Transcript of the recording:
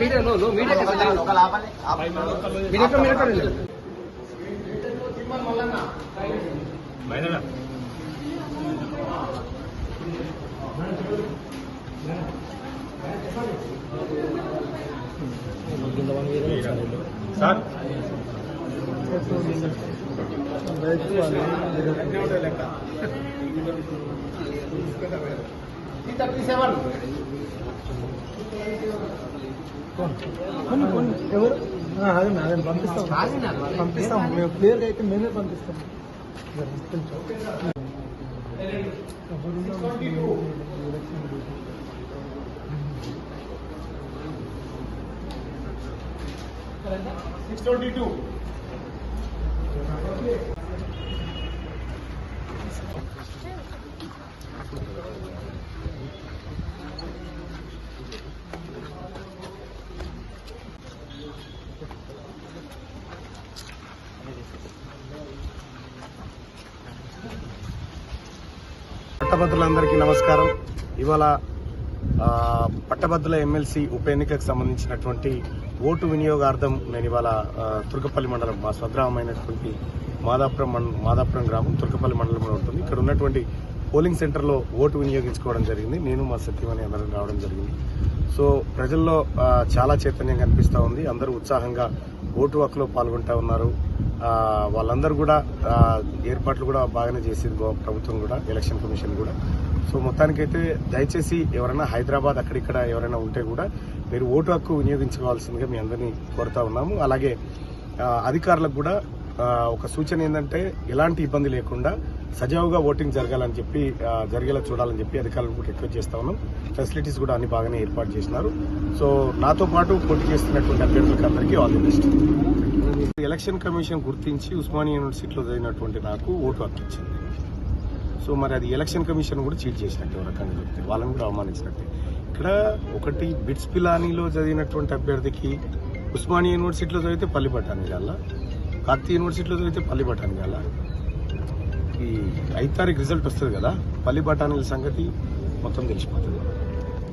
Media no no media media media sir కొన్ని కొన్ని ఎవరు ఆ, అదే అదే పంపిస్తాం పంపిస్తాం మేము క్లియర్గా అయితే మేమే పంపిస్తాం సిక్స్ ట్వంటీ టూ పట్టభద్రులందరికీ నమస్కారం. ఇవాళ పట్టభద్రుల ఎమ్మెల్సీ ఉప ఎన్నికకు సంబంధించినటువంటి ఓటు వినియోగార్థం నేను ఇవాళ తుర్గపల్లి తుర్కపల్లి మండలం మా స్వగ్రామైనటువంటి మాదాపురం మాదాపురం గ్రామం తుర్కపల్లి మండలంలో ఉంటుంది. ఇక్కడ ఉన్నటువంటి పోలింగ్ సెంటర్లో ఓటు వినియోగించుకోవడం జరిగింది. నేను మా సత్యమని అందరం రావడం జరిగింది. సో ప్రజల్లో చాలా చైతన్యం కనిపిస్తూ ఉంది. అందరూ ఉత్సాహంగా ఓటు హక్కులో పాల్గొంటా ఉన్నారు. వాళ్ళందరూ కూడా ఏర్పాట్లు కూడా బాగానే చేసింది ప్రభుత్వం కూడా ఎలక్షన్ కమిషన్ కూడా. సో మొత్తానికైతే దయచేసి ఎవరైనా హైదరాబాద్ అక్కడిక్కడ ఎవరైనా ఉంటే కూడా మీరు ఓటు హక్కు వినియోగించుకోవాల్సిందిగా మీ అందరినీ కోరుతా ఉన్నాము. అలాగే అధికారులకు కూడా ఒక సూచన ఏంటంటే ఎలాంటి ఇబ్బంది లేకుండా సజావుగా ఓటింగ్ జరగాలని చెప్పి జరిగేలా చూడాలని చెప్పి అధికారులను కూడా రిక్వెస్ట్ చేస్తా ఉన్నాం. ఫెసిలిటీస్ కూడా అన్ని బాగానే ఏర్పాటు చేసినారు. సో నాతో పాటు పోటీ చేస్తున్నటువంటి అభ్యర్థులకు అందరికీ all the best. Election commission గుర్తించి ఉస్మానియా యూనివర్సిటీలో చదివినటువంటి నాకు ఓటు హక్కు సో మరి అది ఎలక్షన్ కమిషన్ కూడా చీట్ చేసినట్టు రకంగా చెప్తే వాళ్ళని కూడా అవమానించినట్టే. ఇక్కడ ఒకటి బిట్స్ పిలానీలో చదివినటువంటి అభ్యర్థికి ఉస్మానియా యూనివర్సిటీలో చదివితే పల్లిపట్టాను ఇలా కాల యూనివర్సిటీలో చదివితే పల్లి బఠానీ కదా ఈ ఐదు తారీఖు రిజల్ట్ వస్తుంది కదా పల్లి బఠానీల సంగతి మొత్తం తెలిసిపోతుంది.